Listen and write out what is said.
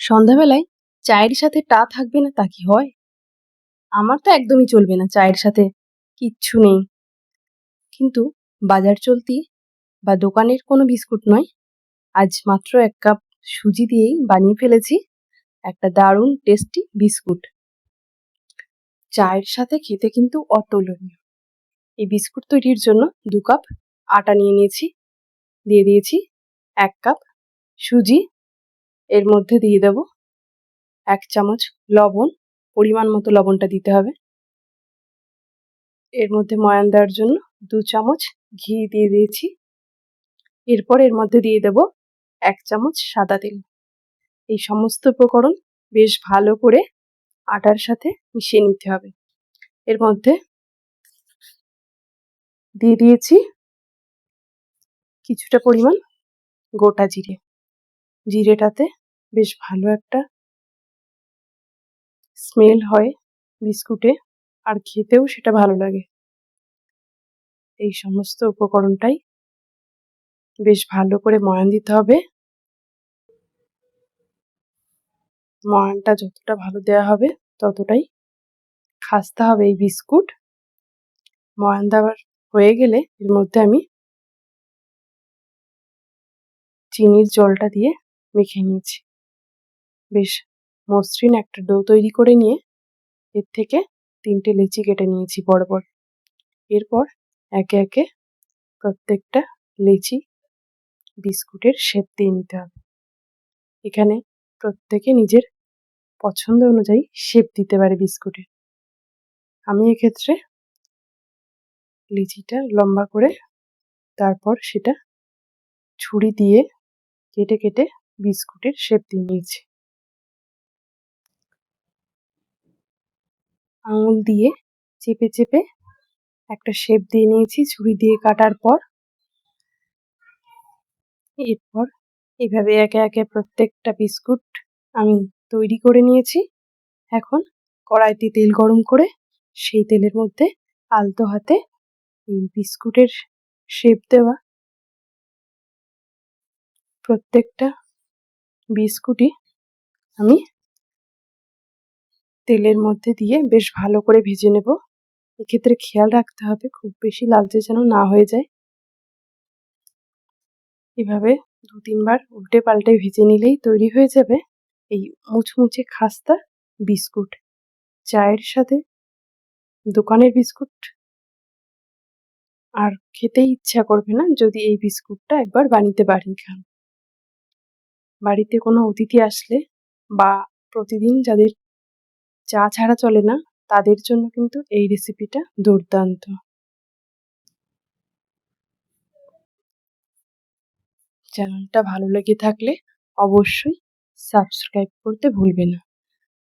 সন্ধ্যাবেলায় চায়ের সাথে টা থাকবে না তা কি হয়? আমার তো একদমই চলবে না চায়ের সাথে, কিচ্ছু নেই। কিন্তু বাজার চলতি বা দোকানের কোনো বিস্কুট নয়। আজ মাত্র এক কাপ সুজি দিয়েই বানিয়ে ফেলেছি, একটা দারুণ টেস্টি বিস্কুট। চায়ের সাথে খেতে কিন্তু অতুলনীয়। এই বিস্কুট তৈরির জন্য দু কাপ আটা নিয়ে নিয়েছি। দিয়ে দিয়েছি এক কাপ সুজি এর মধ্যে দিয়ে দেব এক চামচ লবণ, পরিমাণ মতো লবণটা দিতে হবে। এর মধ্যে ময়ান দেওয়ার জন্য দু চামচ ঘি দিয়ে দিয়েছি। এরপর এর মধ্যে দিয়ে দেব এক চামচ সাদা তেল। এই সমস্ত উপকরণ বেশ ভালো করে আটার সাথে মিশিয়ে নিতে হবে। এর মধ্যে দিয়ে দিয়েছি কিছুটা পরিমাণ গোটা জিরে। জিরেটাতে বেশ ভালো একটা স্মেল হয় বিস্কুটে, আর খেতেও সেটা ভালো লাগে। এই সমস্ত উপকরণটাই বেশ ভালো করে ময়ান দিতে হবে। ময়ানটা যতটা ভালো দেওয়া হবে ততটাই খাস্তা হবে এই বিস্কুট। ময়ান দেওয়ার হয়ে গেলে এর মধ্যে আমি চিনির জলটা দিয়ে মেখে নিয়েছি। বেশ মসৃণ একটা ডো তৈরি করে নিয়ে এর থেকে তিনটে লেচি কেটে নিয়েছি বড় এরপর একে একে প্রত্যেকটা লেচি বিস্কুটের শেপ দিয়ে নিতে হবে। এখানে প্রত্যেকে নিজের পছন্দ অনুযায়ী শেপ দিতে পারে বিস্কুটের। আমি এক্ষেত্রে লিচিটা লম্বা করে তারপর সেটা ছুরি দিয়ে কেটে কেটে বিস্কুটের শেপ দিয়ে নিয়েছি। আঙুল দিয়ে চেপে চেপে একটা শেপ দিয়ে নিয়েছি, ছুরি দিয়ে কাটার পর। এরপর এভাবে একে একে প্রত্যেকটা বিস্কুট আমি তৈরি করে নিয়েছি। এখন কড়াইতে তেল গরম করে সেই তেলের মধ্যে আলতো হাতে এই বিস্কুটের শেপ দেওয়া। প্রত্যেকটা বিস্কুটই আমি তেলের মধ্যে দিয়ে বেশ ভালো করে ভেজে নেব। এক্ষেত্রে খেয়াল রাখতে হবে খুব বেশি লালচে যেন না হয়ে যায়। এভাবে দু তিনবার উল্টে পাল্টে ভেজে নিলেই তৈরি হয়ে যাবে এই মুচমুচে খাস্তা বিস্কুট। চায়ের সাথে দোকানের বিস্কুট। আর খেতেই ইচ্ছা করবে না যদি এই বিস্কুটটা একবার বানিতে পারি খান। বাড়িতে কোনো অতিথি আসলে বা প্রতিদিন যাদের চা ছাড়া চলে না, তাদের জন্য কিন্তু এই রেসিপিটা দুর্দান্ত। চ্যানেলটা ভালো লেগে থাকলে অবশ্যই সাবস্ক্রাইব করতে ভুলবে না।